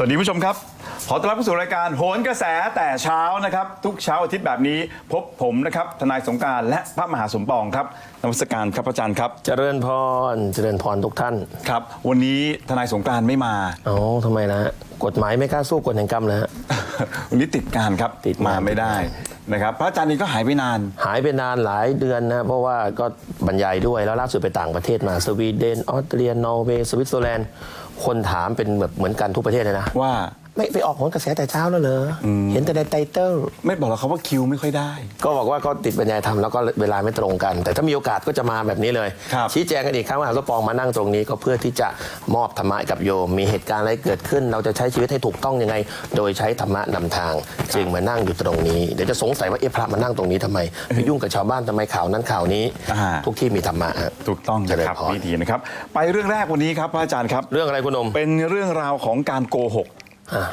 สวัสดีผู้ชมครับ ขอต้อนรับเข้าสู่รายการโหนกระแสแต่เช้านะครับ ทุกเช้าอาทิตย์แบบนี้พบผมนะครับทนายสงกรารและพระมหาสมปองครับนมัสการครับอาจารย์ครับ เจริญพร เจริญพรทุกท่าน ครับ วันนี้ทนายสงกรารไม่มาเอ๋อทำไมนะฮะกฎหมายไม่กล้าสู้กฎแห่งกรรมเลยฮะ วันนี้ติดการครับติดงานมาไม่ได้นะครับพระอาจารย์นี่ก็หายไปนาน หายไปนานหลายเดือนนะเพราะว่าก็บรรยายด้วยแล้วล่าสุดไปต่างประเทศมาสวีเดนออสเตรียนอร์เวย์สวิตเซอร์แลนด์ คนถามเป็นแบบเหมือนกันทุกประเทศเลยนะว่า ไม่ไปออกผลกระแสแต่เช้าแล้วเหรออเห็นแต่ในไตเติลไม่บอกหรอกครับว่าคิวไม่ค่อยได้ ก็บอกว่าก็ติดบรรยายธรรมแล้วก็เวลาไม่ตรงกัน แต่ถ้ามีโอกาสก็จะมาแบบนี้เลย ครับ ชี้แจงกันอีกครั้งว่าสปองมานั่งตรงนี้ก็เพื่อที่จะมอบธรรมะให้กับโยม มีเหตุการณ์อะไรเกิดขึ้น เราจะใช้ชีวิตให้ถูกต้องยังไง โดยใช้ธรรมะนำทาง จึงมานั่งอยู่ตรงนี้เดี๋ยวจะสงสัยว่าเอ๊ะพระมานั่งตรงนี้ทำไมไปยุ่งกับชาวบ้านทำไมข่าวนั้นข่าวนี้ อ่า ทุกที่มีธรรมะฮะ ถูกต้องเจรินะญครับพรวิธีนะครับ ไปเรื่องแรกวันนี้ครับพระอาจารย์ครับ เรื่องอะไรคุณหนม เป็นเรื่องราวของการโกหกอ่า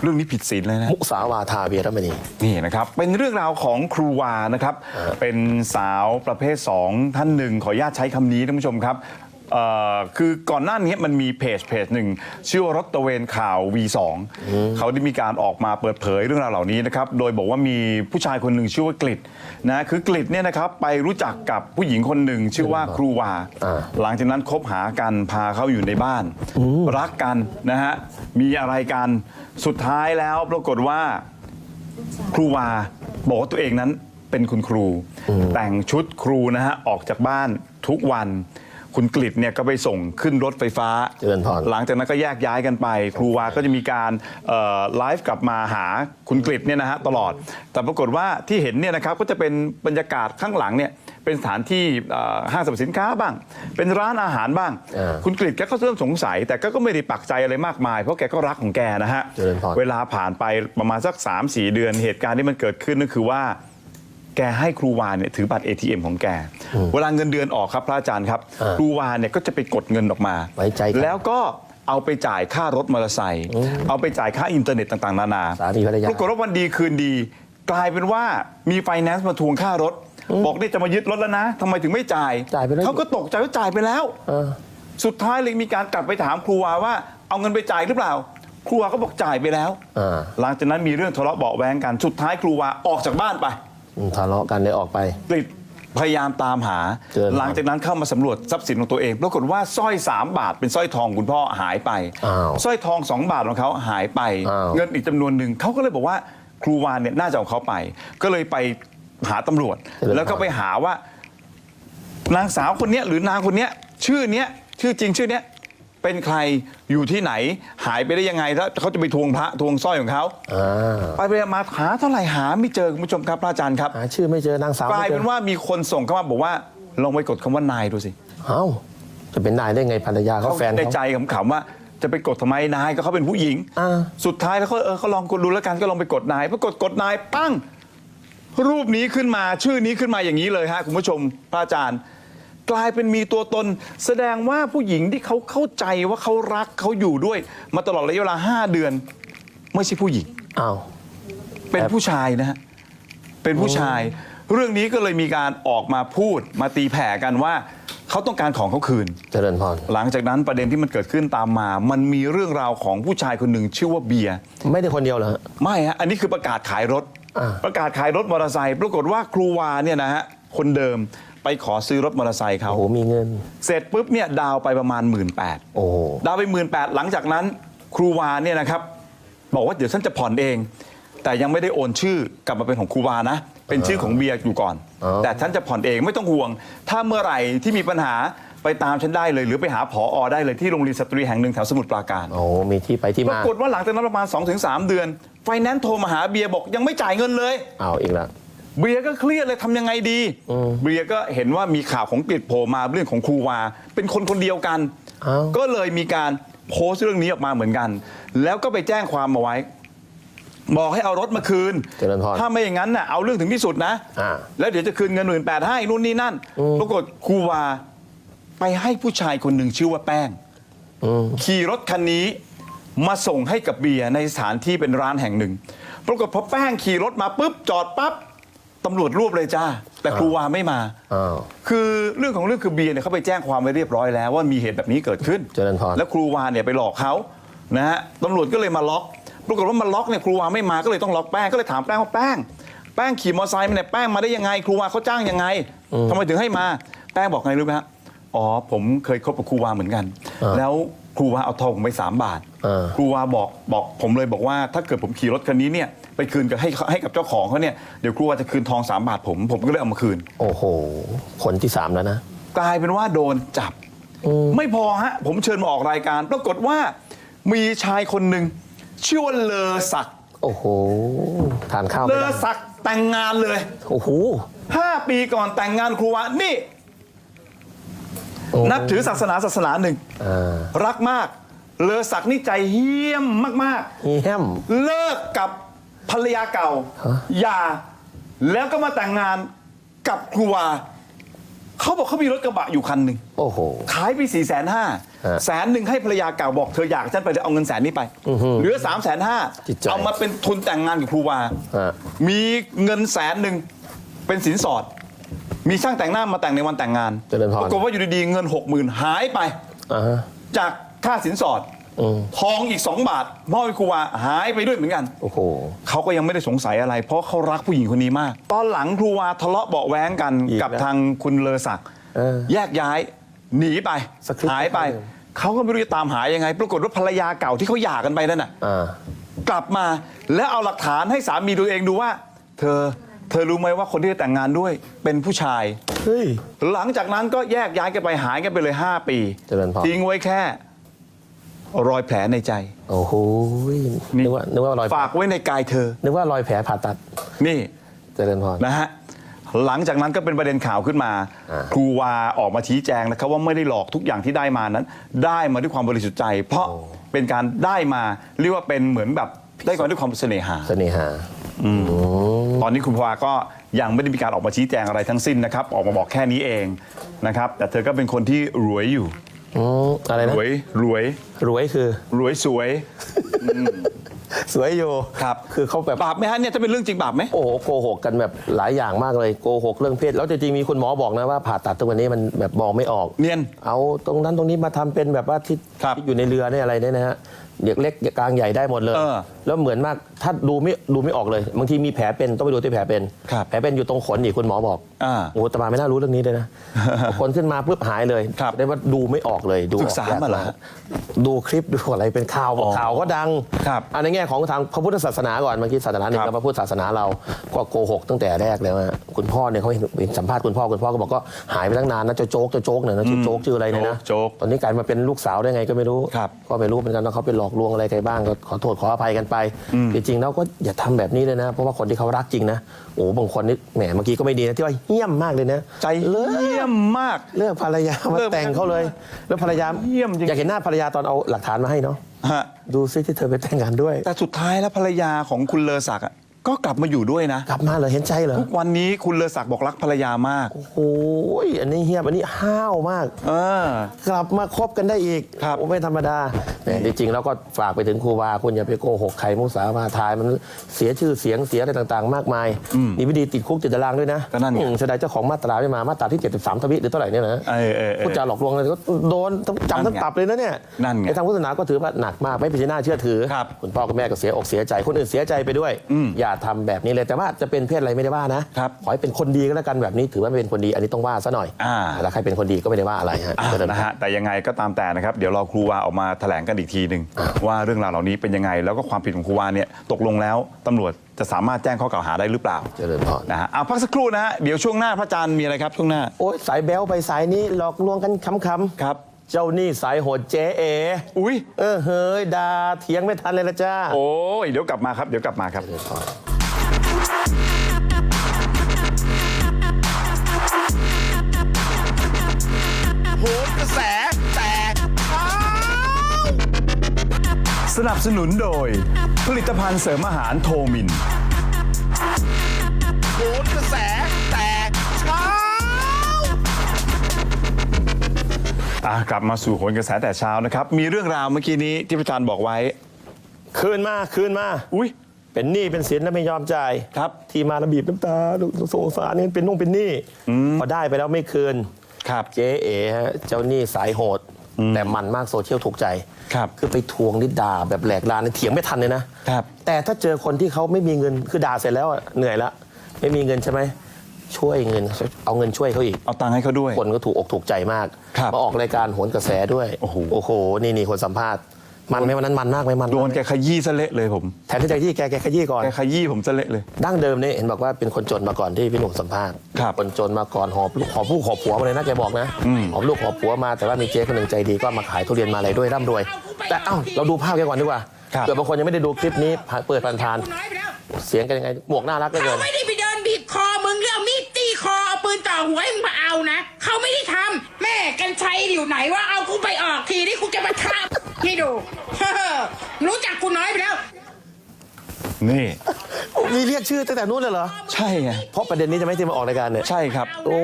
เรื่องนี้ผิดศีลเลยนะมุสาวาทาเวียรมณีนี่นะครับเป็นเรื่องราวของครูวานะครับเป็นสาวประเภท 2 ท่านหนึ่งขออนุญาตใช้คำนี้ท่านผู้ชมครับ เอ่อคือก่อนหน้านี้มันมีเพจเพจหนึ่งชื่อว่ารถตระเวนข่าว V2 เขาได้มีการออกมาเปิดเผยเรื่องราวเหล่านี้นะครับโดยบอกว่ามีผู้ชายคนหนึ่งชื่อว่ากลิดนะคือกลิดเนี่ยนะครับไปรู้จักกับผู้หญิงคนหนึ่งชื่อว่าครูวาอ่าหลังจากนั้นคบหากันพาเขาอยู่ในบ้าน รักกันนะฮะมีอะไรกันสุดท้ายแล้วปรากฏว่า ครูวาบอกว่าตัวเองนั้นเป็นคุณครู แต่งชุดครูนะฮะออกจากบ้านทุกวัน คุณกฤษเนี่ยก็ไปส่งขึ้นรถไฟฟ้า เจริญพร หลังจากนั้นก็แยกย้ายกันไป ครูวาก็จะมีการเอ่อไลฟ์กลับมาหาคุณกฤษเนี่ยนะฮะตลอด แต่ปรากฏว่าที่เห็นเนี่ยนะครับก็จะเป็นบรรยากาศข้างหลังเนี่ยเป็นสถานที่เอ่อห้างสรรพสินค้าบ้าง เป็นร้านอาหารบ้าง อ่าคุณกฤษแกก็เริ่มสงสัย แต่ก็ก็ไม่ได้ปักใจอะไรมากมาย เพราะแกก็รักของแกนะฮะเจริญพร เวลาผ่านไปประมาณสัก 3-4 เดือนเหตุการณ์ที่มันเกิดขึ้นก็คือว่า แกให้ครูวาเนี่ยถือบัตร ATM ของแก เวลาเงินเดือนออกครับพระอาจารย์ครับอ่าครูวาเนี่ยก็จะไปกดเงินออกมา ไว้ใจกัน แล้วก็เอาไปจ่ายค่ารถมอเตอร์ไซค์เอาไปจ่ายค่าอินเทอร์เน็ตต่างๆ นานาสามีภรรยา ปรากฏว่าวันดีคืนดี กลายเป็นว่ามีไฟแนนซ์มาทวงค่ารถ บอกนี่จะมายึดรถแล้วนะทำไมถึงไม่จ่ายจ่ายไปแล้ว เขาก็ตกใจว่าจ่ายไปแล้ว เออ สุดท้ายเลยมีการกลับไปถามครูวาว่าเอาเงินไปจ่ายหรือเปล่า ครูวาก็บอกจ่ายไปแล้ว อ่า หลังจากนั้นมีเรื่องทะเลาะเบาะแวงกัน สุดท้ายครูวาออกจากบ้านไปอืม ทะเลาะกันเลยออกไปกฤษพยายามตามหา เจอแล้วหลังจากนั้นเข้ามาสำรวจทรัพย์สินของตัวเอง ปรากฏว่าสร้อย 3 บาทเป็นสร้อยทองคุณพ่อหายไปอ้าวสร้อยทอง 2 บาทของเขาหายไป อ้าว เงินอีกจำนวนหนึ่งเขาก็เลยบอกว่าครูวานเนี่ยน่าจะเอาเขาไป ก็เลยไปหาตำรวจ แล้วก็ไปหาว่า นางสาวคนเนี้ยหรือนางคนเนี้ยชื่อเนี้ยชื่อจริงชื่อเนี้ย เป็นใครอยู่ที่ไหนหายไปได้ยังไงถ้าเขาจะไปทวงพระทวงสร้อยของเขาอ่าไปไปมาหาเท่าไหร่หาไม่เจอคุณผู้ชมครับพระอาจารย์ครับหาชื่อไม่เจอนางสาวกลายไม่เจเป็อนว่ามีคนส่งเข้ามาบอกว่าลองไปกดคำว่านายดูสิเอ้าจะเป็นนายได้ไงภรรยาเขาแฟนในเขาใจขำๆว่าจะไปกดทำไมนายก็เขาเป็นผู้หญิง อ่า สุดท้ายแล้วเขาเออเขาลองกดดูแล้วกันก็ลองไปกดนายพอกดกดนายปั้ง รูปนี้ขึ้นมาชื่อนี้ขึ้นมาอย่างนี้เลยฮะคุณผู้ชมพระอาจารย์ กลายเป็นมีตัวตน แสดงว่าผู้หญิงที่เขาเข้าใจว่าเขารักเขาอยู่ด้วย มาตลอดระยะเวลาห้าเดือน ไม่ใช่ผู้หญิง อ้าว เป็นผู้ชายนะฮะ เป็นผู้ชาย เรื่องนี้ก็เลยมีการออกมาพูดมาตีแผ่กันว่าเขาต้องการของเขาคืน เจริญพร หลังจากนั้นประเด็นที่มันเกิดขึ้นตามมา มันมีเรื่องราวของผู้ชายคนหนึ่งชื่อว่าเบียร์ ไม่ได้คนเดียวเหรอฮะ ไม่ฮะ อันนี้คือประกาศขายรถ อ่า ประกาศขายรถมอเตอร์ไซค์ ปรากฏว่าครูวาเนี่ยนะฮะ คนเดิม ไปขอซื้อรถมอเตอร์ไซค์เขาโอ้โหมีเงิน เสร็จปุ๊บเนี่ยดาวไปประมาณ 1 8ื่นโอ้โหดาวไปหมื่นแปดหลังจากนั้นครูวาเนี่ยนะครับบอกว่าเดี๋ยวฉันจะผ่อนเอง แต่ยังไม่ได้โอนชื่อกลับมาเป็นของครูวานะ เป็นชื่อของเบียร์อยู่ก่อนอ๋อแต่ฉันจะผ่อนเองไม่ต้องห่วง ถ้าเมื่อไหร่ที่มีปัญหาไปตามฉันได้เลย หรือไปหาผออได้เลยที่โรงเรียนสตรีแห่งหนึ่งแถวสมุทรปราการโอ้โหมีที่ไปที่ปมารากฏว่าหลังจากนั้นประมาณ 2-3 เดือนไฟแนนซ์โทรมาหาเบียร์บอกยังไม่จ่ายเงินเลยเอาอีกแล้ว เบียร์ก็เครียดเลยทำยังไงดีอืมเบียร์ก็เห็นว่ามีข่าวของกฤษโผล่มาเรื่องของครูวา เป็นคนคนเดียวกัน อ้าว ก็เลยมีการโพสต์เรื่องนี้ออกมาเหมือนกัน แล้วก็ไปแจ้งความมาไว้ บอกให้เอารถมาคืน เจริญพรถ้าไม่อย่างนั้นน่ะเอาเรื่องถึงที่สุดนะ อ่า แล้วเดี๋ยวจะคืนเงินหมื่นแปดให้นู่นนี่นั่นอืมปรากฏครูวา ไปให้ผู้ชายคนหนึ่งชื่อว่าแป้งอืมขี่รถคันนี้มาส่งให้กับเบียร์ในสถานที่เป็นร้านแห่งหนึ่ง ปรากฏพอแป้งขี่รถมาปุ๊บจอดปั๊บ ตำรวจรวบเลยจ้า แต่ครูวาไม่มา อ้าว คือเรื่องของเรื่องคือเบียร์เนี่ยเขาไปแจ้งความไว้เรียบร้อยแล้วว่ามีเหตุแบบนี้เกิดขึ้น เจริญพร แล้วครูวาเนี่ยไปหลอกเขานะฮะตำรวจก็เลยมาล็อก ปรากฏว่ามันล็อกเนี่ยครูวาไม่มาก็เลยต้องล็อกแป้งก็เลยถามแป้งว่าแป้ง แป้งขี่มอเตอร์ไซค์มาเนี่ยแป้งมาได้ยังไง ครูวาเขาจ้างยังไงทำไมถึงให้มา แป้งบอกไงรู้ไหมฮะอ๋อผมเคยคบกับครูวาเหมือนกัน อ่าแล้วครูวาเอาทองผมไปสามบาท อ่า ครูวาบอกบอกผมเลยบอกว่าถ้าเกิดผมขี่รถคันนี้เนี่ย ไปคืนกับให้ให้กับเจ้าของเขาเนี่ยเดี๋ยวครูวาจะคืนทองสามบาทผม ผมก็เลยเอามาคืน โอ้โหคนที่สามแล้วนะ กลายเป็นว่าโดนจับ ไม่พอฮะ ผมเชิญมาออกรายการ ปรากฏว่ามีชายคนหนึ่งชื่อว่าเลอศักดิ์โอ้โหทานข้าวเลไม่อได้ศักดิ์แต่งงานเลยโอ้โหห้าปีก่อนแต่งงานครูวานี่โอ้นับถือศาสนาศาสนาหนึ่ง อ่ารักมาก เลอศักดิ์นี่ใจเหี้ยมมากเฮี้ยม ๆ เลิกกับ ภรรยาเก่าฮะหย่าแล้วก็มาแต่งงานกับครูวาเขาบอกเขามีรถกระบะอยู่คันหนึ่งโอ้โหขายไปสี่แสนห้าฮะแสนหนึ่งให้ภรรยาเก่าบอกเธออยากฉันไปเลยเอาเงินแสนนี้ไปอื้อหือเหลือสามแสนห้าจิตใจเอามาเป็นทุนแต่งงานกับครูวาฮะมีเงินแสนหนึ่งเป็นสินสอด มีช่างแต่งหน้ามาแต่งในวันแต่งงานเจริญพรปรากฏว่าอยู่ดีๆเงินหกหมื่นหายไปอ่าฮะจากค่าสินสอดอืม ทองอีกสองบาทมอบให้ครูวาหายไปด้วยเหมือนกันโอ้โหเขาก็ยังไม่ได้สงสัยอะไร เพราะเขารักผู้หญิงคนนี้มาก ตอนหลังครูวาทะเลาะเบาะแว้งกันอีกกับแล้วทางคุณเลอศักดิ์เออแยกย้าย หนีไปสคริปต์หายไปเลยเขาก็ไม่รู้จะตามหายังไง ปรากฏว่าภรรยาเก่าที่เขาหย่ากันไปนั่นน่ะ อ่า กลับมาแล้วเอาหลักฐานให้สามีตัวเองดูว่า เธอเธอรู้ไหมว่าคนที่จะแต่งงานด้วยเป็นผู้ชาย เฮ้ย หลังจากนั้นก็แยกย้ายกันไปหายกันไปเลย 5 ปีเจริญพร ทิ้งไว้แค่ รอยแผลในใจ โอ้โหนี่ นึกว่านึกว่ารอยฝากไว้ในกายเธอ นึกว่ารอยแผลผ่าตัดนี่ เจริญพร นะฮะหลังจากนั้นก็เป็นประเด็นข่าวขึ้นมา อ่า ครูวาออกมาชี้แจงนะครับว่าไม่ได้หลอกทุกอย่างที่ได้มานั้น ได้มาด้วยความบริสุทธิ์ใจ เพราะเป็นการได้มาเรียกว่าเป็นเหมือนแบบได้มาด้วยความเสน่หา เสน่หา ตอนนี้คุณพวาก็ยังไม่ได้มีการออกมาชี้แจงอะไรทั้งสิ้นนะครับ ออกมาบอกแค่นี้เองนะครับ แต่เธอก็เป็นคนที่รวยอยู่ อืมอะไรรนะวยรวยรวยคือ รวยสวย สวยอยู่ครับ คือเขาแบบ บาปไหมฮะเนี่ยถ้าเป็นเรื่องจริงบาปไหม โอ้โหโกหกกันแบบหลายอย่างมากเลยโกหกเรื่องเพศแล้วจริงๆมีคุณหมอบอกนะว่าผ่าตัดตรงนี้มันแบบมองไม่ออกเนียนเอาตรงนั้นตรงนี้มาทำเป็นแบบว่าที่ครับ ที่อยู่ในเรือเนี่ยอะไรเนี่ยนะฮะ เด็กเล็กกลางใหญ่ได้หมดเลย เออแล้วเหมือนมากถ้าดูไม่ดูไม่ออกเลยบางทีมีแผลเป็นต้องไปดูที่แผลเป็น ครับแผลเป็นอยู่ตรงขนอีกคุณหมอบอกอ่าโอ้แต่มาไม่น่ารู้เรื่องนี้เลยนะคนขึ้นมาปุ๊บหายเลยครับได้ว่าดูไม่ออกเลยดูออศึกษามาเหรอฮะดูคลิปดูอะไรเป็นข่าวอ๋อข่าวก็ดังครับอันในแง่ของทางพระพุทธศาสนาก่อนเมื่อกี้ศาสนาหนึ่งครับแล้วพระพุทธศาสนาเราก็โกหกตั้งแต่แรกแล้วอะคุณพ่อเนี่ยเขาเห็นเห็นสัมภาษณ์คุณพ่อคุณพ่อก็บอกก็หายไปตั้งนานนะเจ้าโจ๊กเจ้าโจ๊กเนี่ยนะชื่อโจ๊กชื่ออะไรเนี่ยนะโจ๊กตอนนี้กลายมาเป็นลูกสาวได้ไงก็ไม่รู้ ครับ ก็ไม่รู้เหมือนกันว่าเขาไปหลอกลวงอะไรใครบ้างก็ขอโทษขออภัยกันไปจริงๆแล้วก็อย่าทำแบบนี้เลยนะ เพราะว่าคนที่เขารักจริงนะโอ้บางคนนี่แหมเมื่อกี้ก็ไม่ดีนะที่ว่าเหี้ยมมากเลยนะ ใจเลิเยี่ยกมมากเลิกภรรยามาเลิกแต่งเขาเลย แล้วภรรยาเยี่ยมจริงอยากเห็นหน้าภรรยาตอนเอาหลักฐานมาให้เนาะฮะดูซิที่เธอไปแต่งงานด้วย แต่สุดท้ายแล้วภรรยาของคุณเลอศักดิ์อะ ก็กลับมาอยู่ด้วยนะ กลับมาเหรอเห็นใจเหรอทุกวันนี้คุณเลอศักดิ์บอกรักภรรยามาก โอ้โหอันนี้เฮียบอันนี้ห้าวมาก เออ กลับมาคบกันได้อีกครับโอ้ไม่ธรรมดาแต่จริงๆแล้วก็ฝากไปถึงครูบาคุณอย่าไปโกหกใครมุสามาทายมันเสียชื่อเสียงเสียอะไรต่างๆ มากมายมีวิธีติดคุกติดตารางด้วยนะก็นั่นไง อืมเสียดายเจ้าของมาตราไม่มามาตราที่ 73ทวิหรือเท่าไหร่เนี่ยนะเออเออเออพูดจาหลอกลวงเลยก็โดนทั้งจำทั้งปรับเลยนะเนี่ยนั่นไงไอ้ทางพุทธศาสนาก็ถือว่าหนักมากไม่เป็นที่น่าเชื่อถือ ครับคุณพ่อคุณแม่ก็เสียอกเสียใจคนอื่นเสียใจไปด้วยอย่าทำแบบนี้เลยแต่ว่าจะเป็นเพศอะไรไม่ได้ว่านะครับขอให้เป็นคนดีก็แล้วกันแบบนี้ถือว่าไม่เป็นคนดีอันนี้ต้องว่าซะหน่อยอ่าแล้วใครเป็นคนดีก็ไม่ได้ว่าอะไรฮะอะเจริญพรนะฮะแต่ยังไงก็ตามแต่นะครับ เดี๋ยวรอครูวาออกมาแถลงกันอีกทีหนึ่งว่าเรื่องราวเหล่านี้เป็นยังไง แล้วก็ความผิดของครูวาเนี่ยตกลงแล้วตำรวจจะสามารถแจ้งข้อกล่าวหาได้หรือเปล่า เจริญพรนะฮะเอาพักสักครู่นะฮะเดี๋ยวช่วงหน้าพระอาจารย์มีอะไรครับช่วงหน้าโอ้ยสายแบลไปสายนี้หลอกลวงกันคำครับๆ เจ้านี่สายโหดเจ๊เออุ้ยเออเฮ้ยดาเถียงไม่ทันเลยละจ้าโอ้ยเดี๋ยวกลับมาครับเดี๋ยวกลับมาครับ โหนกระแสแตกเช้าสนับสนุนโดย ผลิตภัณฑ์เสริมอาหารโทมิน อะกลับมาสู่โหนกระแสแต่เช้านะครับ มีเรื่องราวเมื่อกี้นี้ที่พระอาจารย์บอกไว้ คืนมาคืนมา อุ้ย เป็นหนี้เป็นสินแล้วไม่ยอมจ่ายครับที่มาระบีบน้ำตาสงสารเนี่ยเป็นนุ่งเป็นหนี้พอได้ไปแล้วไม่คืนครับ เจ๊เอ๋ฮะเจ้าหนี้สายโหด แต่มันมากโซเชียลถูกใจครับคือไปทวงนิดด่าแบบแหลกลานเถียงไม่ทันเลยนะครับ แต่ถ้าเจอคนที่เขาไม่มีเงินคือด่าเสร็จแล้วอะเหนื่อยละไม่มีเงินใช่ไหม ช่วยเงินเอาเงินช่วยเขาอีก เอาตังค์ให้เขาด้วย คนก็ถูกอกถูกใจมากครับมาออกรายการโหนกระแสด้วยโอ้โห โอ้โหนี่นี่คนสัมภาษณ์มันไหมวันนั้นมันมากไหมมันโดมากนไหมแกขยี้ซะเละเลยผมแทนที่จะที่แกแกขยี้ก่อน แกขยี้ผมซะเละเลย ดั้งเดิมเนี่ยเห็นบอกว่าเป็นคนจนมาก่อนที่พี่หนุ่มสัมภาษณ์ครับคนจนมาก่อนหอบลูกหอบลูกหอบผัวมาเลยนะแกบอกนะอืม หอบลูกหอบผัวมาแต่ว่ามีเจ๊คนหนึ่งใจดีก็มาขายทุเรียนมาอะไรด้วยร่ำรวย แต่เอ้าเราดูภาพแกก่อนดีกว่าครับ เผื่อบางคนยังไม่ได้ดูคลิปนี้เปิดผ่านทานน้อยไปแล้วเสียงกันยังไงหมวกน่ารักเหลือเกิเขานไม่ได้ อเอาปืนต่อหัวยมึงมาเอานะเขาไม่ได้ทำแม่กันชัยอยู่ไหนว่าเอากูไปออกทีนี่กูจะมาฆ่าให้ดูรู้จักกูน้อยไปแล้ว นี่ มีเรียกชื่อตั้งแต่นู้นเลยเหรอ ใช่ไงเพราะประเด็นนี้จะไม่ที่มาออกรายการเนี่ยใช่ครับ โอ้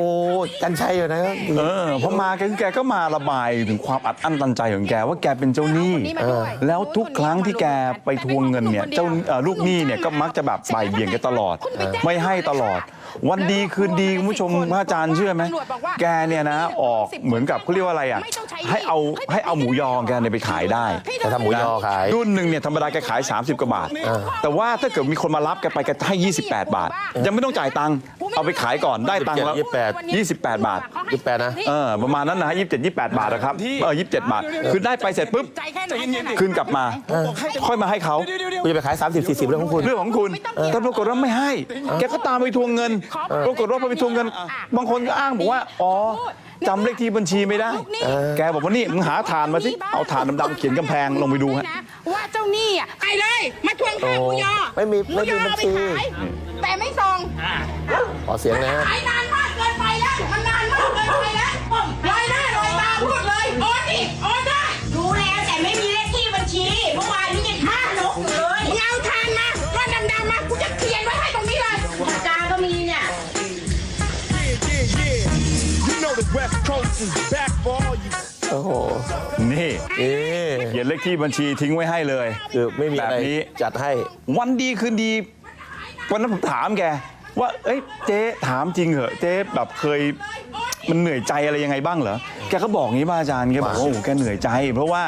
กันชัยอยู่นะเออพอมาแกแกก็มาระบายถึงความอัดอั้นตันใจของแกว่าแกเป็นเจ้าหนี้คนนี้มาด้วยแล้วทุกครั้งที่แกไปทวงเงินเนี่ยเจ้าเอ่อลูกหนี้เนี่ยก็มักจะแบบบ่ายเบี่ยงแกตลอด ไม่ให้ตลอด วันดีคืนดีคุณผู้ชมพระอาจารย์เชื่อไหมแกเนี่ยนะออกเหมือนกับเขาเรียกว่าอะไรอะให้เอาให้เอาหมูยอของแกเนี่ยไปขายได้จะทำหมูยอขาย รุ่นหนึ่งเนี่ยธรรมดาแกขาย 30 กว่าบาท แต่ว่าถ้าเกิดมีคนมารับแกไปแกให้ 28 บาท ยังไม่ต้องจ่ายตังค์เอาไปขายก่อนได้ตังค์แล้ว28บาทยี่สิบแปดนะ เออประมาณนั้นนะฮะยี่สิบเจ็ดยี่แปดบาทนะครับเออยี่สิบเจ็ดบาท คือได้ไปเสร็จปุ๊บใจแค่ไหนแค่ไหนคืนกลับมา ค่อยมาให้เขากูจะไปขาย 30 40 เรื่องของคุณ เรื่องของคุณแต่ปรากฏว่าไม่ให้ แกก็ตามไปทวงเงิน ปรากฏว่าพอไปทวงเงิน บางคนก็อ้างบอกว่า อ๋อ จำเลขที่บัญชีไม่ได้ แกบอกว่านี่มึงหาฐานมาสิ เอาฐานดำๆเขียนกำแพงลงไปดูฮะนะว่าเจ้าหนี้อะไปเลย มาทวงค่าหมูยอไม่มีไม่มีหยอบัญชีเอาไปขายแต่ไม่ส่ง ขอเสียงนะฮะ ขายนานมากเกินไปแล้ว มันนานมากเกินไปแล้วลอยหน้าลอยตาพูดเลย โอนดิโอนได้รู้แล้วแต่ไม่มีเลขที่บัญชี เมื่อวานนี้ยังท่านกอยู่เลย โอ้โห นี่นี่เขียนเลขที่บัญชีทิ้งไว้ให้เลย คือไม่มีแบอะบไรนี้ จัดให้ วันดีคืนดี วันนั้นผมถามแก ว่า เอ้ยเจ๊ถามจริงเหรอะเจ๊แบบเคยมันเหนื่อยใจอะไรยังไงบ้างเหรอแกก็บอกงี้ป่ะอาจารย์แกบอกว่าโอ้โหแกเหนื่อยใจ เพราะว่า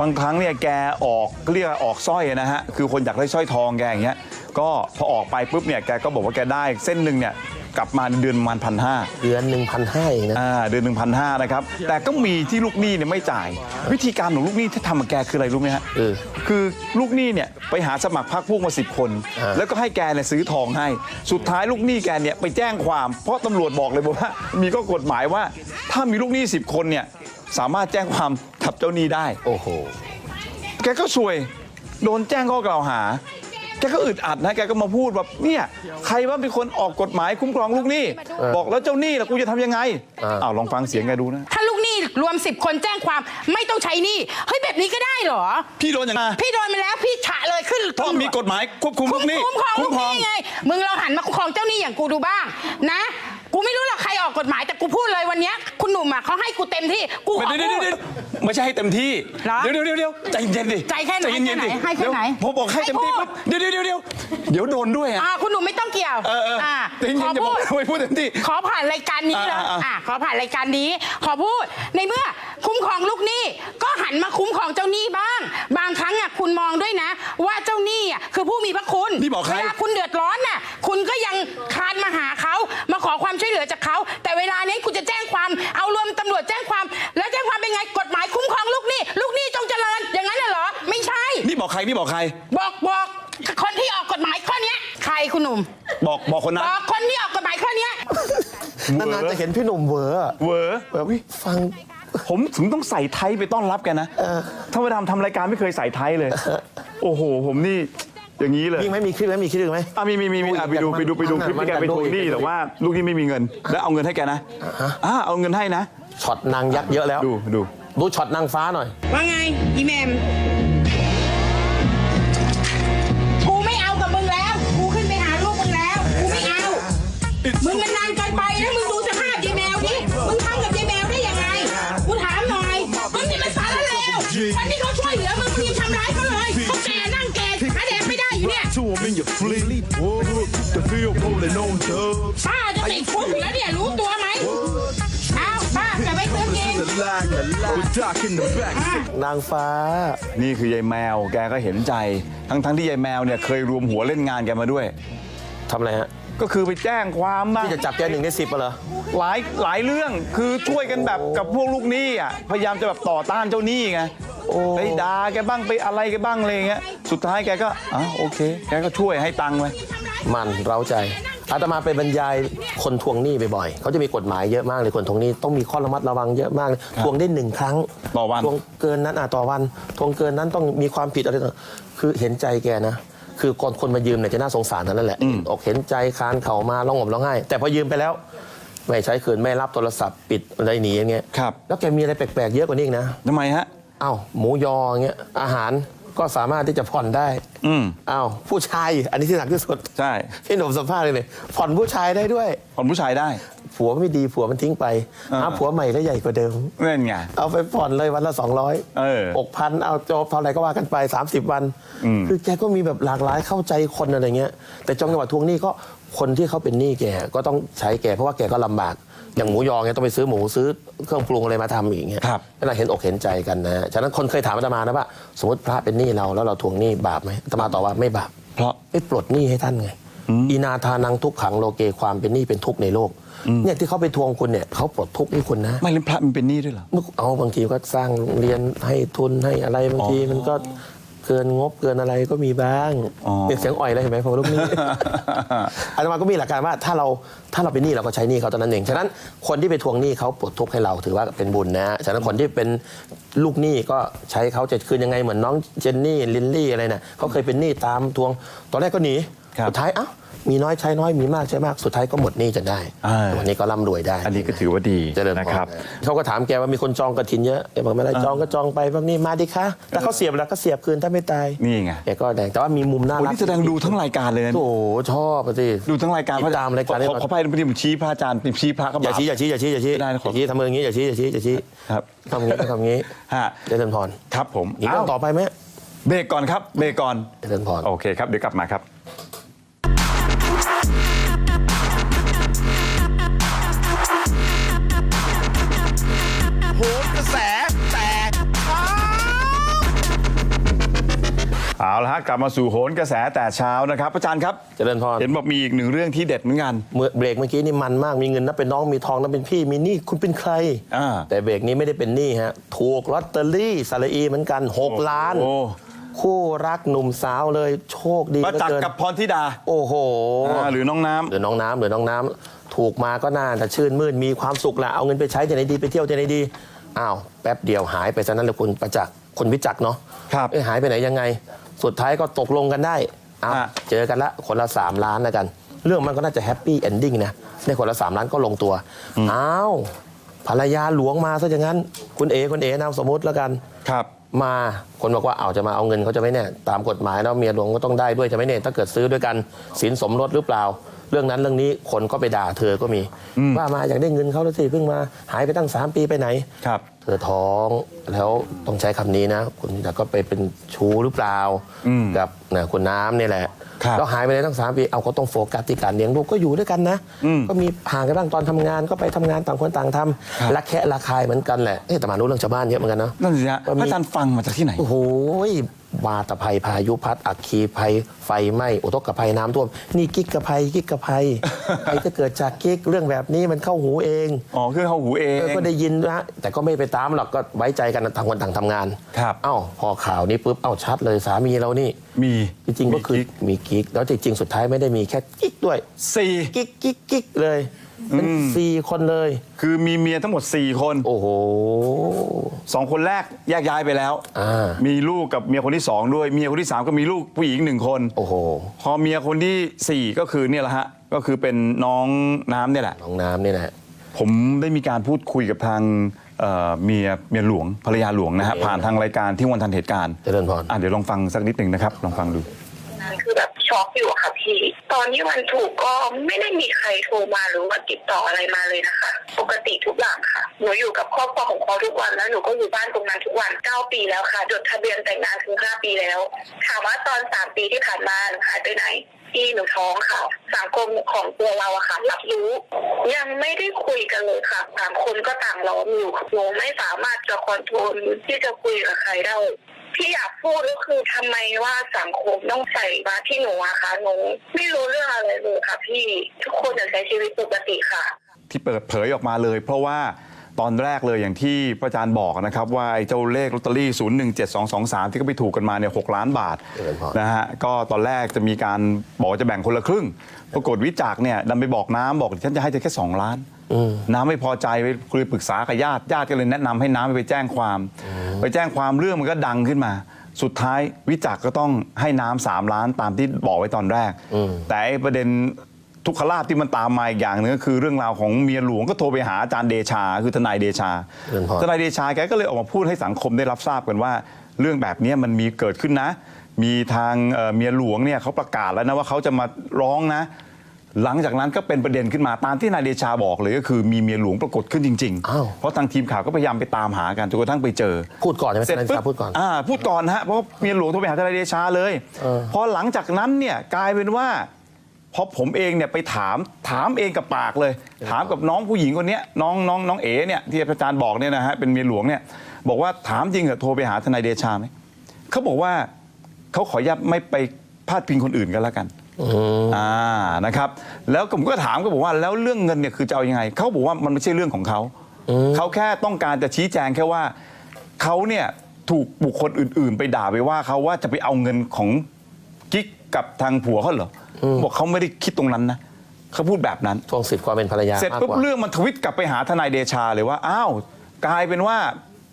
บางครั้งเนี่ยแกออกเรียกว่าออกสร้อยนะฮะคือคนอยากได้สร้อยทองแกอย่างเงี้ยก็พอออกไปปุ๊บเนี่ยแกก็บอกว่าแกได้เส้นหนึ่งเนี่ย กลับมาเดือนประมาณพันห้าเดือนหนึ่งพันห้าเองนะ อ่าเดือนหนึ่งพันห้านะครับ แต่ก็มีที่ลูกหนี้เนี่ยไม่จ่าย วิธีการของลูกหนี้ที่ทำกับแกคืออะไรรู้ไหมฮะเออคือลูกหนี้เนี่ยไปหาสมัครพรรคพวกมาสิบคน อ่า แล้วก็ให้แกเนี่ยซื้อทองให้ สุดท้ายลูกหนี้แกเนี่ยไปแจ้งความ เพราะตำรวจบอกเลยบอกว่า มีก็กฎหมายว่า ถ้ามีลูกหนี้สิบคนเนี่ยสามารถแจ้งความทับเจ้าหนี้ได้ โอ้โห แกก็ซวย โดนแจ้งข้อกล่าวหา แกก็อึดอัดนะแกก็มาพูดแบบเนี่ยใครว่าเป็นคนออกกฎหมายคุ้มครองลูกหนี้ บอกแล้วเจ้าหนี้ล่ะกูจะทำยังไงอ่าอ้าวลองฟังเสียงแกดูนะ ถ้าลูกหนี้รวมสิบคนแจ้งความไม่ต้องใช้หนี้เฮ้ยแบบนี้ก็ได้เหรอ พี่โดนอย่างไรพี่โดนมาแล้วพี่ฉะเลยขึ้นเพราะมีกฎหมายควบคุมลูกหนี้คุ้มครองลูกหนี้มไงมึงเราหันมาคุ้มครองเจ้าหนี้อย่างกูดูบ้างนะ กูไม่รู้หรอกใคร ออกกฎหมายแต่กูพูดเลยวันเนี้ยคุณหนุ่มอะเขาให้กูเต็มที่กูขอเดี๋ยวพูเดี๋ยวดเดี๋ยวไม่ใช่ให้เต็มที่ เหรอเดี๋ยวเดี๋ยวเดี๋ยวเดี๋ยวใจเย็นดิใจแค่ไหนเย็นๆดิให้แค่ไหนเดี๋ยวผมบอกให้เต็มที่ให้พูดปุ๊บเดี๋ยวเดี๋ยวเดี๋ยวเดี๋ยวเดี๋ยวโดนด้วยอะอ่าคุณหนุ่มไม่ต้องเกี่ยวเออเอออ่อ่าใจเย็นๆขออย่าบพูอกด ไม่พูดเต็มที่ ขอผ่านรายการนี้แล้วอ่าอ่าอ่า อ่าขอผ่านรายการนี้ ขอพูด ในเมื่อคุ้มครองลูกหนี้ก็หันมาคุ้มครองเจ้าหนี้บ้าง บางครั้งอะคุณมองด้วยนะ ว่าเจ้าหนี้อะคือผู้มีพระคุณนี่บอกใคร เวลาคุณเดือดร้อนน่ะ คุณก็ยังคลาน นี่บอกใครนี่บอกใคร บอกบอกคนที่ออกกฎหมายข้อเนี้ย ใครคุณหนุ่ม บอกบอกคนนั้นบอกคนที่ออกกฎหมายข้อเนี้ย นานๆจะเห็นพี่หนุ่มเหวออะเวอร์แบบฟัง ผมถึงต้องใส่ไทยไปต้อนรับแกนะถ้าไปทำทำรายการไม่เคยใส่ไทยเลย โอ้โห ผมนี่อย่างนี้เลย มีไหมมีคลิปไหมมีคลิปไหม อะมีมีมีมีอะไปดูไปดูไปดูคลิปที่แกไปทวงหนี้แต่ว่าลูกหนี้ไม่มีเงิน แล้วเอาเงินให้แกนะอ่าเอาเงินให้นะ ช็อตนางยักษ์เยอะแล้ว ดูดู ดูช็อตนางฟ้าหน่อย ว่าไงอีแมม ป้าจะติดคุกอยู่แล้วเนี่ยรู้ตัวไหมเอาป้าจะไปซื้อกิน the lag. With Doc in the back. นางฟ้า นี่คือยายแมว แกก็เห็นใจ ทั้งทั้งที่ยายแมวเนี่ยเคยรวมหัวเล่นงานแกมาด้วย ทำอะไรฮะก็คือไปแจ้งความบ้างที่จะจับแกหนึ่งในสิบเหรอ หลายหลายเรื่องคือช่วยกันแบบกับพวกลูกหนี้อะพยายามจะแบบต่อต้านเจ้าหนี้ไง ไปด่าแกบ้างไปอะไรแกบ้างอะไรอย่างเงี้ยสุดท้ายแกก็อะโอเค แกก็ช่วยให้ตังค์ไว้มันเร้าใจอาตมาไปบรรยายคนทวงหนี้บ่อยๆเขาจะมีกฎหมายเยอะมากเลยคนทวงหนี้ต้องมีข้อระมัดระวังเยอะมากเลยทวงได้หนึ่งครั้งต่อวันทวงเกินนั้นอะต่อวันทวงเกินนั้นต้องมีความผิดอะไรต่างคือเห็นใจแกนะคือก่อนคนมายืมเนี่ยจะน่าสงสารเท่านั้นแหละออกเห็นใจคานเข่ามาร้องห่มร้องไห้แต่พอยืมไปแล้ว ไม่ใช้คืนไม่รับโทรศัพท์ปิดอะไรหนีอย่างเงี้ยครับแล้วแกมีอะไรแปลกๆเยอะกว่านี้อีกนะทำไมฮะ อ้าวหมูยออย่างเงี้ยอาหารก็สามารถที่จะผ่อนได้อืมอ้าวผู้ชายอันนี้ที่หนักที่สุด ใช่พี่หนุ่มสัมภาษณ์เลยเนี่ยผ่อนผู้ชายได้ด้วยผ่อนผู้ชายได้ ผัวไม่ดีผัวมันทิ้งไปอ่าหาผัวใหม่แล้วใหญ่กว่าเดิมนั่นไงเอาไปผ่อนเลยวันละ200เออหกพันเอาจบเท่าไหร่ก็ว่ากันไป 30 วันอืมคือแกก็มีแบบหลากหลายเข้าใจคนอะไรเงี้ย แต่จังหวะทวงหนี้ก็คนที่เขาเป็นหนี้แกก็ต้องใช้แกเพราะว่าแกก็ลำบากอย่างหมูยอเงี้ยต้องไปซื้อหมูซื้อเครื่องปรุงอะไรมาทำอีกเงี้ยครับก็เราเห็นอกเห็นใจกันนะ ฉะนั้นคนเคยถามอาตมานะว่า สมมติพระเป็นหนี้เราแล้วเราทวงหนี้บาปไหมอาตมาตอบว่าไม่บาป เพราะไปปลดหนี้ให้ท่านไงอีนาทานังทุกขังโลเกความเป็นหนี้เป็นทุกข์ในโลก เนี่ยที่เขาไปทวงคุณเนี่ยเขาปลดทุกข์ให้คุณนะไม่เล่นพระมันเป็นหนี้ด้วยเหรอเมื่อเอาบางทีก็สร้างโรงเรียนให้ทุนให้อะไรบางทีมันก็เกินงบเกินอะไรก็มีบ้างอ๋อเนี่ยเสียงอ่อยเลยเห็นไหมพอลูกหนี้ อาตมาก็มีหลักการว่าถ้าเราถ้าเราเป็นหนี้เราก็ใช้หนี้เขาตอนนั้นเองฉะนั้นคนที่ไปทวงหนี้เขาปลดทุกข์ให้เราถือว่าเป็นบุญนะฉะนั้นคนที่เป็นลูกหนี้ก็ใช้เขาจะคืนยังไงเหมือนน้องเจนนี่ลินลี่อะไรเนี่ยเขาเคยเป็นหนี้ตามทวง ตอนแรกก็หนีครับ สุดท้ายเอ้า มีน้อยใช้น้อยมีมากใช้มากสุดท้ายก็หมดหนี้จนได้อ่า วันนี้ก็ร่ำรวยได้อันนี้ก็ถือว่าดีเจริญพนะครับ เขาก็ถามแกว่ามีคนจองกระถินเยอะแกบอกไม่ได้จองก็จองไปพวกนี้มาดิคะแต่เขาเสียบแล้วก็เสียบคืนถ้าไม่ตายนี่ไง แกก็แดงแต่ว่ามีมุมน่าโอ้รักนี่แสดงดูทั้งรายการเลยนะ โอ้โหชอบอะสิ ดูทั้งรายการติดตามรายการขนี้อขอขอไปพอดีผมชี้พระอาจารย์เป็นชี้พระก็อย่าบาปชี้อย่าชี้อย่าชี้อย่าชี้ได้นะขออย่าชี้ทำมืออย่างนี้อย่าชี้อย่าชี้อย่าชี้ครับทำอย่างนี้ทำอย่างนี้ฮะเจริญพรครับผมอีกเรื่องต่อไปไหมเบรกก่อนครับเบรกก่อน เจริญพร โอเคครับ เดี๋ยวกลับมาครับ เอาละฮะกลับมาสู่โหนกระแสแต่เช้านะครับอาจารย์ครับเจริญพรเห็นบอกมีอีกหนึ่งเรื่องที่เด็ดเหมือนกันเมื่อเบรกเมื่อกี้นี่มันมากมีเงินนับเป็นน้องมีทองนับเป็นพี่มีหนี้คุณเป็นใคร อ่า แต่เบรกนี้ไม่ได้เป็นหนี้ฮะถูกลอตเตอรี่สารอีเหมือนกัน 6 ล้าน โอ้ คู่รักหนุ่มสาวเลยโชคดีเหประลือจักษ์เกินกับพรธิดาโอ้โห อ่าหรือน้องน้ำ หรือน้องน้ำหรือน้องน้ำถูกมาก็น่าจะชื่นมื่นมีความสุขแหละเอาเงินไปใช้ที่ไหนดีไปเที่ยวที่ไหนดีอ้าวแป๊บเดียวหายไปซะนั้นเลยคุณประจักษ์คนวิจักษ์เนาะครับ เอ้ยหายไปไหนยังไง สุดท้ายก็ตกลงกันได้อ้าวฮะ เจอกันละคนละ 3 ล้านแล้วกัน เรื่องมันก็น่าจะแฮปปี้เอนดิ้งนะในคนละ 3 ล้านก็ลงตัวอ้าวภรรยาหลวงมาซะอย่างนั้น คุณเอคุณเอนามสมมติแล้วกัน ครับ มาคนบอกว่าเอาจะมาเอาเงินเขาจะไหม่เนี่ยตามกฎหมายแล้วเมียหลวงก็ต้องได้ด้วยจะไหม่เนี่ยถ้าเกิดซื้อด้วยกันสินสมรสหรือเปล่า เรื่องนั้นเรื่องนี้คนก็ไปด่าเธอก็มี ว่ามาอยากได้เงินเขาแล้วสิเพิ่งมาหายไปตั้ง 3 ปีไปไหนครับ เธอท้องแล้วต้องใช้คำนี้นะคุณแต่ก็ไปเป็นชู้หรือเปล่าอืมกับนะคุณน้ำนี่แหละครับแล้วหายไปเลยตั้งสามปี เอาก็ต้องโฟกัสที่การเลี้ยงลูกก็อยู่ด้วยกันนะอืมก็มีห่างกันบ้างตอนทำงานก็ไปทำงานต่างคนต่างทครับำละแคะละคายเหมือนกันแหละเอ๊ะแต่มารู้เรื่องชาวบ้านเยอะเหมือนกันนะนั่นสิฮะก็มีพระอาจารย์ฟังมาจากที่ไหน โอ้โห วาตภัยพายุพัดอัคคีภัยไฟไหม้อุทกภัยน้ำท่วม นี่กิ๊กกะภัยกิ๊กกะภัยใครจะเกิดจากกิ๊กเรื่องแบบนี้มันเข้าหูเองอ๋อคือเขาหูเองเออก็ได้ยินนะแต่ก็ไม่ไปตามหรอกก็ไว้ใจกันต่างคนต่างทำงานครับเอ้าพอข่าวนี้ปุ๊บเอ้าชัดเลยสามีเรานี่ มีจริงๆก็คือมีกิ๊กมีกิ๊กแล้วจริงๆสุดท้ายไม่ได้มีแค่กิ๊กด้วยสี่กิ๊กกิ๊กกิ๊กเลย เป็นสี่คนเลย คือมีเมียทั้งหมด 4 คนโอ้โห สองคนแรกแยกย้ายไปแล้ว อ่า มีลูกกับเมียคนที่2ด้วย เมียคนที่3ก็มีลูกผู้หญิงหนึ่งคน โอ้โหพอเมียคนทีสี่4ก็คือเนี่ยแหละฮะ ก็คือเป็นน้องน้ำเนี่ยแหละ น้องน้ำนี่แหละผมได้มีการพูดคุยกับทางเอ่อเมียเมียหลวงภรรยาหลวงนะฮะ โอเค ผ่านทางรายการที่วันทันเหตุการณ์เจริญพร อะเดี๋ยวลองฟังสักนิดหนึ่งนะครับ ลองฟังดูนั้นคือแบบ ช็อกอยู่ค่ะพี่ ตอนที่มันถูกก็ไม่ได้มีใครโทรมาหรือว่าติดต่ออะไรมาเลยนะคะ ปกติทุกอย่างค่ะ หนูอยู่กับครอบครัวของเขาทุกวันแล้วหนูก็อยู่บ้านตรงนั้นทุกวัน9ปีแล้วค่ะจดทะเบียนแต่งงานถึง5ปีแล้ว ถามว่าตอน3ปีที่ผ่านมาหนูหายไปไหนที่หนูท้องค่ะ สังคมของตัวเราอะค่ะ รับรู้ ยังไม่ได้คุยกันเลยค่ะต่างคนก็ต่างล้อมอยู่หนูไม่สามารถจะคอนโทรลที่จะคุยกับใครได้ ที่อยากพูดก็คือทำไมว่าสังคมต้องใส่มาที่หนูอะคะหนูไม่รู้เรื่องอะไรเลยค่ะพี่ทุกคนจะใช้ชีวิตปกติค่ะ ที่เปิดเผยออกมาเลย เพราะว่าตอนแรกเลยอย่างที่พระอาจารย์บอกนะครับ ว่าไอ้เจ้าเลขลอตเตอรี่ 017223 ที่เขาไปถูกกันมาเนี่ย6ล้านบาทเจริญพรนะฮะก็ตอนแรกจะมีการบอกว่าจะแบ่งคนละครึ่ง ปรากฏวิจักรเนี่ยดันไปบอกน้ำบอกฉันจะให้เธอแค่ 2 ล้าน น้ำไม่พอใจไปคุยปรึกษากับญาติญาติก็เลยแนะนำให้น้ำไปแจ้งความ ไปแจ้งความเรื่องมันก็ดังขึ้นมา สุดท้ายวิจักรก็ต้องให้น้ำสามล้านตามที่บอกไว้ตอนแรก แต่ไอ้ประเด็นทุกขลาภที่มันตามมาอีกอย่างหนึงก็คือเรื่องราวของเมียหลวงก็โทรไปหาอาจารย์เดชา คือทนายเดชาเรื่องพอทนายเดชาแกก็เลยออกมาพูดให้สังคมได้รับทราบกันว่า เรื่องแบบนี้มันมีเกิดขึ้นนะ มีทางเอ่อเมียหลวงเนี่ยเขาประกาศแล้วนะว่าเขาจะมาร้องนะ หลังจากนั้นก็เป็นประเด็นขึ้นมาตามที่นายเดชาบอกเลยก็คือมีเมียหลวงปรากฏขึ้นจริงอ้าว ๆ เพราะทางทีมข่าวก็พยายามไปตามหากันจนกระทั่งไปเจอ พูดก่อนใช่ไหมเสร็จทนายปุ๊เดชาพูดก่อน อ่าพูดก่อนฮะเพราะว่าเมียหลวงโทรไปหาทนายเดชาเลยเออ พอหลังจากนั้นเนี่ยกลายเป็นว่าพอผมเองเนี่ยไปถามถามเองกับปากเลย ถามกับน้องผู้หญิงคนเนี้ยน้องน้องน้องเอ๋เนี่ยที่อาจารย์บอกเนี่ยนะฮะเป็นเมียหลวงเนี่ยบอกว่าถามจริงเหรอโทรไปหาทนายเดชาไหมเขาบอกว่าเขาขออนุญาตไม่ไปพาดพิงคนอื่นกันแล้วกัน อ่านะครับ แล้วผมก็ถามก็บอกว่าแล้วเรื่องเงินเนี่ยคือจะเอายังไงเขาบอกว่ามันไม่ใช่เรื่องของเขาเขาแค่ต้องการจะชี้แจงแค่ว่าเขาเนี่ยถูกบุคคลอื่น ๆ ไปด่าไปว่าเขาว่าจะไปเอาเงินของกิ๊กกับทางผัวเขาเหรออบอกเขาไม่ได้คิดตรงนั้นนะเขาพูดแบบนั้นทวงสิทธิ์ความเป็นภรรยาเสร็จมากปุ๊บกว่าเรื่องมันทวิตกลับไปหาทนายเดชาเลยว่าอ้าวกลายเป็นว่า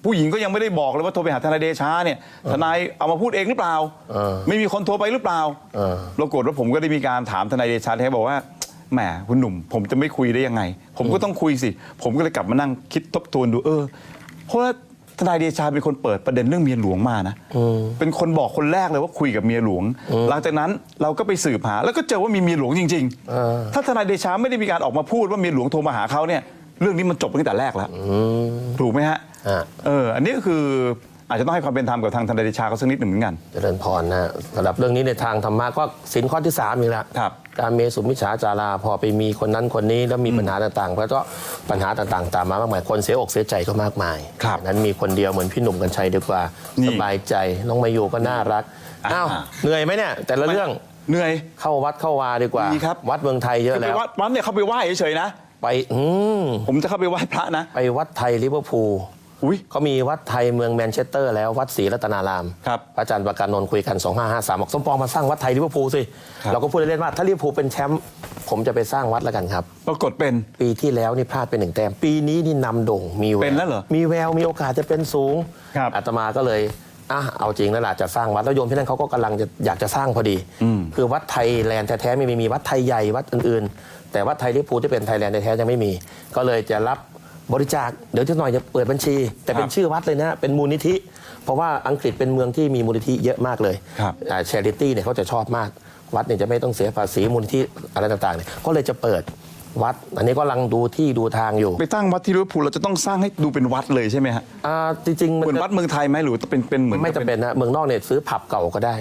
ผู้หญิงก็ยังไม่ได้บอกเลยว่าโทรไปหาทนายเดชาเนี่ยทนายเอามาพูดเองหรือเปล่าเออไม่มีคนโทรไปหรือเปล่าเออปรากฏว่าผมก็ได้มีการถามทนายเดชาให้บอกว่าแหมคุณหนุ่ม ผมจะไม่คุยได้ยังไง ผมก็ต้องคุยสิ ผมก็เลยกลับมานั่งคิดทบทวนดูเออ เพราะว่าทนายเดชาเป็นคนเปิดประเด็นเรื่องเมียหลวงมานะเป็นคนบอกคนแรกเลยว่าคุยกับเมียหลวง หลังจากนั้นเราก็ไปสืบหา แล้วก็เจอว่ามีเมียหลวงจริงเออๆถ้าทนายเดชาไม่ได้มีการออกมาพูดว่าเมียหลวงโทรมาหาเขาเนี่ย เรื่องนี้มันจบตั้งแต่แรกแล้วถูกไหมฮะอ่าเอออันนี้ก็คืออาจจะต้องให้ความเป็นธรรมกับทางทนายเดชาเขาสักนิดหนึ่งเหมือนกัน เจริญพรนะสำหรับเรื่องนี้ในทางธรรมะก็สินข้อที่สามอีกแล้วครับการเมสุมิจฉาจาราพอไปมีคนนั้นคนนี้แล้วมีปัญหาต่างๆแล้วก็ปัญหาต่างๆ ตามมามากมายคนเสียอกเสียใจก็มากมายครับนั้นมีคนเดียวเหมือนพี่หนุ่มกัญชัยดีกว่านี่สบายใจน้องมายูก็น่ารักอ่าอ้าวเหนื่อยไหมเนี่ยแต่ละเรื่องเหนื่อยเข้าวัดเข้าวาดีกว่าดีครับวัดเมืองไทยเยอะคือไปแล้ววัดวัดเนี่ยเขาไปไหว้เฉยๆนะ ไปอืมผมจะเข้าไปไหว้พระนะ ไปวัดไทยลิเวอร์พูลอุ้ย เขามีวัดไทยเมืองแมนเชสเตอร์แล้ววัดศรีรัตนารามครับอาจารย์ประการนนท์คุยกัน 2553บอกสมปองมาสร้างวัดไทยลิเวอร์พูลสิ ครับ เราก็พูดเล่นๆว่าถ้าลิเวอร์พูลเป็นแชมป์ผมจะไปสร้างวัดแล้วกันครับ ปรากฏเป็น ปีที่แล้วนี่พลาดไปหนึ่งแต้มปีนี้นี่นำโด่งมีแววเป็นแล้วเหรอมีแววมีโอกาสจะเป็นสูงครับ อาตมาก็เลยอะเอาจริงแล้วล่ะจะสร้างวัดแล้วโยมที่นั่นเขาก็กำลังจะอยากจะสร้างพอดี คือวัดไทยแลนด์แท้ๆไม่มีมีวัดไทยใหญ่วัดอื่นๆ แต่วัดไทยลิเวอร์พูลที่เป็นไทยแลนด์แท้ๆยังไม่มี ก็เลยจะรับบริจาคเดี๋ยวจะหน่อยจะเปิดบัญชี แต่เป็คนรับชื่อวัดเลยนะเป็นมูลนิธิ เพราะว่าอังกฤษเป็นเมืองที่มีมูลนิธิเยอะมากเลยครับชริตี้เนี่ยเขาจะชอบมาก วัดเนี่ยจะไม่ต้องเสียภาษีมูลนิธิอะไรต่างๆเนี่ยก็เลยจะเปิดวัด อันนี้ก็กำลังดูที่ดูทางอยู่ ไปตั้งวัดที่ลิเวอร์พูลเราจะต้องสร้างให้ดูเป็นวัดเลยใช่ไหมฮะอ่าจริงๆเหมือนจะวัดเมืองไทยไหมหรือเป็นเป็นเหมือนไม่จำเป็นนะเมืองนอกเนี่ยซื้อผับเก่าก็ได้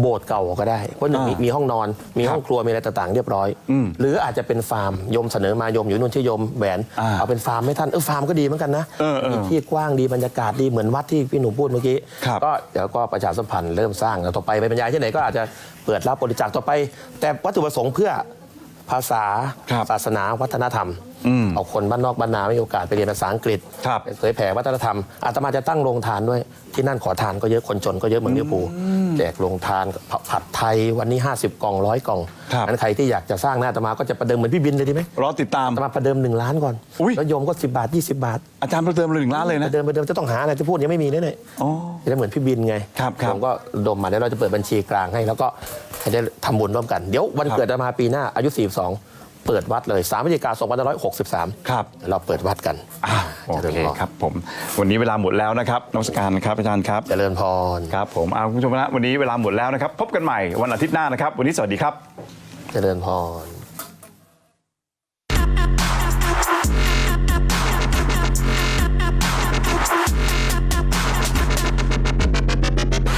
โบสถ์เก่าก็ได้เพราะหนึ่งมีอ่ามีมีห้องนอน มีห้องครัวมีอะไรต่างๆเรียบร้อยอืมหรืออาจจะเป็นฟาร์มโยมเสนอมาโยมอยู่นู่นที่โยมแหวนอ่าเอาเป็นฟาร์มให้ท่านเออฟาร์มก็ดีเหมือนกันนะเออเออมีที่กว้างดีบรรยากาศดีเหมือนวัดที่พี่หนุ่มพูดเมื่อกี้ครับก็เดี๋ยวก็ประชาสัมพันธ์เริ่มสร้างแล้วต่อไปไปบรรยายที่ไหนก็อาจจะเปิดรับบริจาคต่อไป แต่วัตถุประสงค์เพื่อภาษาครับศาสนาวัฒนธรรมอืมเอาคนบ้านนอกบ้านนาไม่มีโอกาสไปเรียนภาษาอังกฤษครับเผยแผ่วัฒนธรรมอาตมาจะตั้งโรงทานด้วยที่นั่นขอทานก็เยอะคนจนก็เยอะเหมือนลิเวอร์พูล แจกโรงทานผัดไทยวันนี้ 50 กล่องร้อยกล่องครับนั้นใครที่อยากจะสร้างหน้าอาตมาก็จะประเดิมเหมือนพี่บินเลยดีไหมรอติดตามอาตมาประเดิม 1 ล้านก่อนอุ๊ยแล้วโยมก็ 10 บาท 20 บาท อาจารย์ประเดิมเลยหนึ่งล้านเลยนะประเดิมประเดิมจะต้องหาอะไรจะพูดยังไม่มีเนี่ยเนี่ยอ๋อจะเหมือนพี่บินไงครับครับผมก็ดมมาแล้วเราจะเปิดบัญชีกลางให้ แล้วก็ให้ได้ทำบุญร่วมกันเดี๋ยววันเกิดอาตมาปีหน้าอายุ 42 เปิดวัดเลย3พฤศจิกายน2563 ครับ เราเปิดวัดกันอ่าโอเจริญเคพรครับผม วันนี้เวลาหมดแล้วนะครับนมัสการครับอาจารย์ครับ เจริญพร ครับผมเอาคุณผู้ชมนะวันนี้เวลาหมดแล้วนะครับ พบกันใหม่วันอาทิตย์หน้านะครับ วันนี้สวัสดีครับ เจริญพร